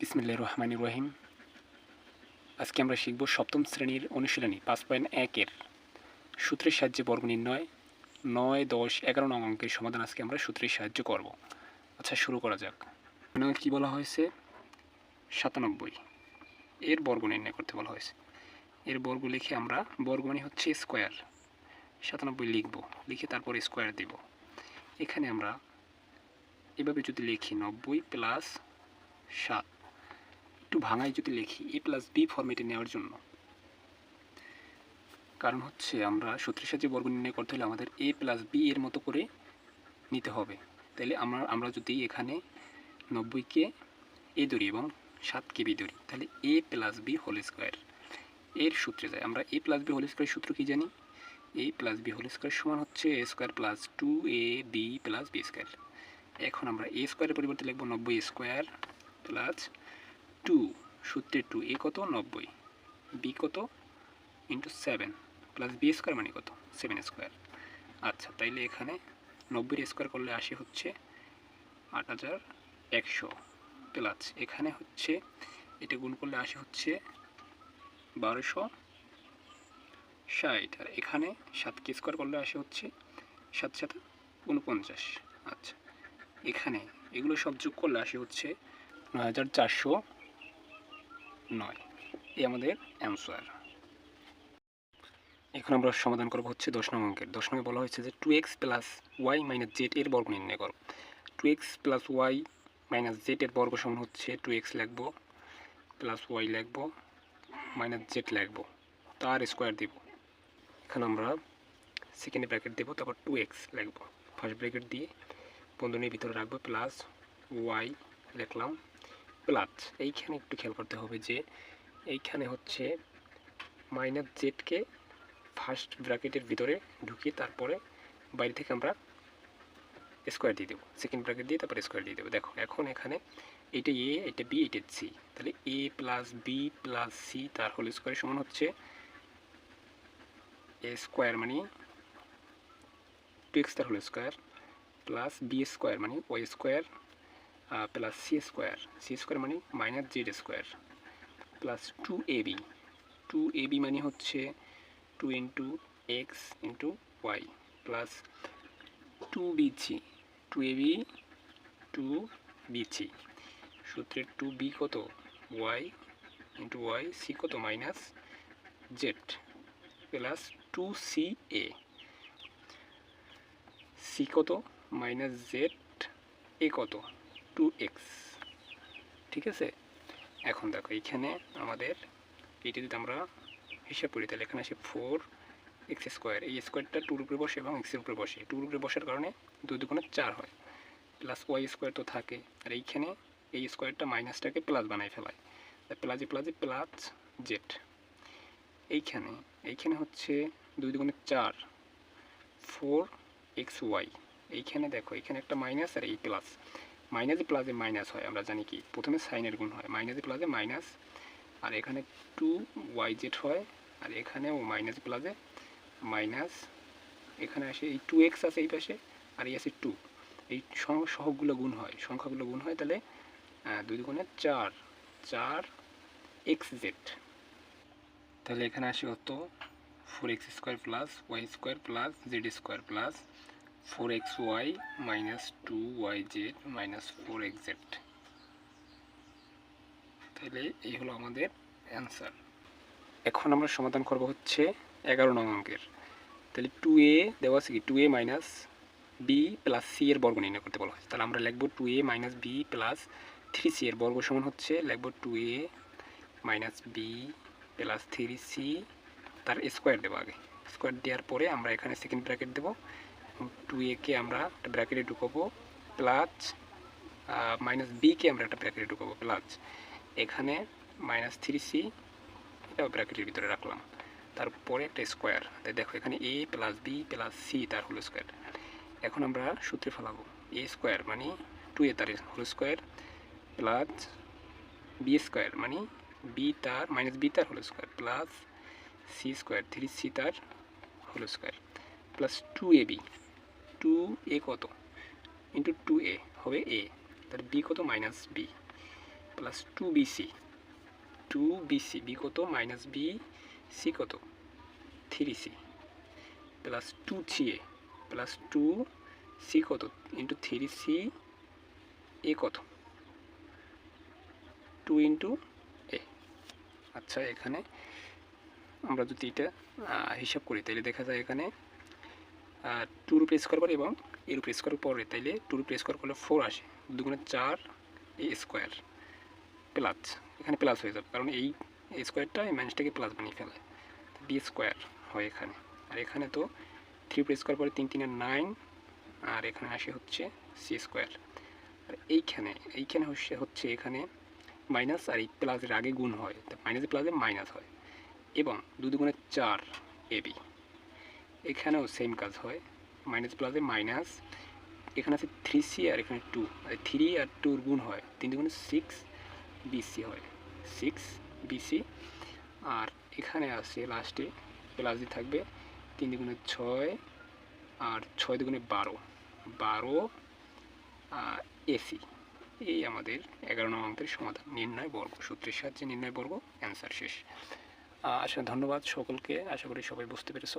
বিসমিল্লা রহমান রহিম। আজকে আমরা শিখব সপ্তম শ্রেণির অনুশীলনী, পাঁচ পয়েন্ট একের সূত্রের সাহায্যে বর্গ নির্ণয়। নয়, দশ, এগারো নং অঙ্কের সমাধান আজকে আমরা সূত্রের সাহায্য করব। আচ্ছা শুরু করা যাক। কী বলা হয়েছে? সাতানব্বই। এর বর্গ নির্ণয় করতে বলা হয়েছে। এর বর্গ লিখে আমরা, বর্গ মানে হচ্ছে স্কোয়ার। সাতানব্বই লিখব, লিখে তারপর স্কোয়ার দেব। এখানে আমরা এভাবে যদি লিখি, নব্বই প্লাস সাত একটু ভাঙায় যদি লিখি এ প্লাস বি ফর্মেটে নেওয়ার জন্য। কারণ হচ্ছে আমরা সূত্রের সাহায্যে বর্গ নির্ণয় করতে হলে আমাদের এ প্লাস বি এর মতো করে নিতে হবে। তাহলে আমরা আমরা যদি এখানে নব্বইকে এ ধরি এবং সাতকে বি ধরি, তাহলে A plus B whole square এর সূত্রে যায়। আমরা A plus B whole square সূত্র কী জানি? A plus B whole square সমান হচ্ছে A square plus two A B plus B square এখন আমরা এ স্কোয়ারের পরিবর্তে লিখব নব্বই স্কোয়ার প্লাস টু, সূত্রে টু, এ কত? নব্বই। বি কত? Into seven, plus B square মানে কত? Seven square. আচ্ছা তাইলে এখানে নব্বই স্কোয়ার করলে আসে হচ্ছে আট হাজার একশো। প্লাস এখানে হচ্ছে, এটা গুণ করলে আসে হচ্ছে বারোশো ষাট। আর এখানে সাতকে স্কোয়ার করলে আসে হচ্ছে সাত সাত উনপঞ্চাশ আচ্ছা এখানে এগুলো সব যোগ করলে আসে হচ্ছে নয় হাজার চারশো নয়। এই আমাদের অ্যান্সার এখন আমরা সমাধান করব হচ্ছে দশ নং অঙ্কের। দশ নঙ্গে বলা হয়েছে যে two X plus Y minus Z এর বর্গ নির্ণয় করো। Two X plus Y minus Z এর বর্গ সমান হচ্ছে টু এক্স লিখব প্লাস ওয়াই লিখব মাইনাস জেড লিখব, তার স্কোয়ার দিব। এখানে আমরা সেকেন্ড ব্র্যাকেট দেবো, তারপর টু এক্স লিখব। ফার্স্ট ব্র্যাকেট দিয়ে বন্ধনীর ভিতরে রাখব প্লাস ওয়াই লিখলাম প্লাস এইখানে একটু খেয়াল করতে হবে যে এইখানে হচ্ছে মাইনাস জেডকে ফার্স্ট ব্র্যাকেটের ভিতরে ঢুকিয়ে তারপরে বাইরে থেকে আমরা স্কোয়ার দিয়ে দেবো। সেকেন্ড ব্র্যাকেট দিয়ে তারপরে স্কোয়ার দিয়ে দেবো। দেখো, এখন এখানে এইটা এ এটা বি এটা সি তাহলে A plus B plus C তার হোল স্কোয়ার সমান হচ্ছে এ স্কোয়ার মানে টু এক্স তার whole square plus B square মানে Y square plus C square C square মানে minus Z square plus two A B two A B মানে হচ্ছে two into X into Y plus two B C two A B two B C সূত্রের two B কত? Y into Y C কত? Minus Z plus two C A C কত? Minus Z A কত? Two x ঠিক আছে? এখন দেখো এইখানে আমাদের, এইটা যদি আমরা হিসাব করি, তাহলে এখানে আসে ফোর এক্স স্কোয়ার এই স্কোয়ারটা টুর উপরে বসে এবং এক্সের উপরে বসে। টুর উপরে বসার কারণে দুই দুগুণে চার হয়। প্লাস ওয়াই স্কোয়ার তো থাকে। আর এইখানে এই স্কোয়ারটা মাইনাসটাকে প্লাস বানাই ফেলায়। প্লাজে প্লাজে প্লাস জেড এইখানে এইখানে হচ্ছে দুই দুগুণে চার। ফোর এক্স ওয়াই এইখানে দেখো এখানে একটা মাইনাস আর এই প্লাস মাইনাসে প্লাসে মাইনাস হয়, আমরা জানি কি? প্রথমে সাইনের গুণ হয়, মাইনাসে প্লাসে মাইনাস, আর এখানে টু ওয়াই জেড হয়, আর এখানেও মাইনাস প্লাসে মাইনাস, এখানে আসে এই টু এক্স আছে এই পাশে, আর এই আছে টু এই সহ- সহগগুলো গুণ হয়, সংখ্যাগুলো গুণ হয় তাহলে দুই দুগুণে চার চার এক্স জেড তাহলে এখানে আসে কত four X square plus Y square plus Z square plus four X Y minus two Y Z minus four X Z তাহলে এই হলো আমাদের অ্যান্সার এখন আমরা সমাধান করব হচ্ছে এগারো নং অঙ্কের। তাহলে টু এ দেওয়া আছে কি? Two A minus B plus C এর বর্গ নির্ণয় করতে বলা হয়েছে। তাহলে আমরা লিখব two A minus B plus three C এর বর্গ সমান হচ্ছে, লিখব two A minus B plus three C তার স্কোয়ার দেবো আগে। স্কোয়ার দেওয়ার পরে আমরা এখানে সেকেন্ড ব্র্যাকেট দেবো। টু একে আমরা একটা ব্র্যাকেটে ঢুকাবো প্লাস মাইনাস বিকে আমরা একটা ব্র্যাকেটে ঢুকাবো প্লাস এখানে মাইনাস থ্রি সি এটাও ব্র্যাকেটের ভিতরে রাখলাম। তারপরে একটা স্কোয়ার দেখো, এখানে A plus B plus C তার হোল স্কোয়ার এখন আমরা সূত্রে ফেলাবো। এ স্কোয়ার মানে টু এ তার whole square plus B square মানে বি তার মাইনাস বি তার whole square plus C square three C তার whole square plus two A B two A কত? ইন্টু টু এ হবে এ তার বি কত minus B plus two B C two B C B কত? Minus B C কত? Three C plus two three A plus two C কত? Into three C A কত? Two into এ আচ্ছা এখানে আমরা যদি এটা হিসাব করি, তাহলে দেখা যায় এখানে টুর উপরে স্কোয়ার করে এবং এর উপরে স্কোয়ার পরে তাইলে টুর উপরে স্কোয়ার করলে ফোর আসে। দুগুণে চার এ স্কোয়ার প্লাস এখানে প্লাস হয়ে যাবে, কারণ এই স্কোয়ারটা এই মাইনাসটাকে প্লাস বানিয়ে ফেলে। বি স্কোয়ার হয় এখানে। আর এখানে তো থ্রি উপরে স্কোয়ার পরে তিন, তিনের নাইন আর এখানে আসে হচ্ছে সি স্কোয়ার আর এইখানে এইখানে হচ্ছে হচ্ছে এখানে মাইনাস আর এই প্লাসের আগে গুণ হয়। মাইনাসে প্লাসে মাইনাস হয়। এবং দু দুগুণে চার এবি এখানেও সেম কাজ হয়। মাইনাস প্লাসে মাইনাস এখানে আছে থ্রি সি আর এখানে টু থ্রি আর টুর গুণ হয়, তিন দুগুণে সিক্স বিসি হয়। সিক্স বিসি আর এখানে আছে লাস্টে প্লাস দিয়ে থাকবে তিন দুগুণে ছয় আর ছয় দুগুণে বারো। বারো এসি এই আমাদের এগারো নং অঙ্কের সমাধান। নির্ণয় বর্গ, সূত্রের সাহায্যে নির্ণয় বর্গ অ্যান্সার শেষ। আচ্ছা ধন্যবাদ সকলকে। আশা করি সবাই বুঝতে পেরেছ।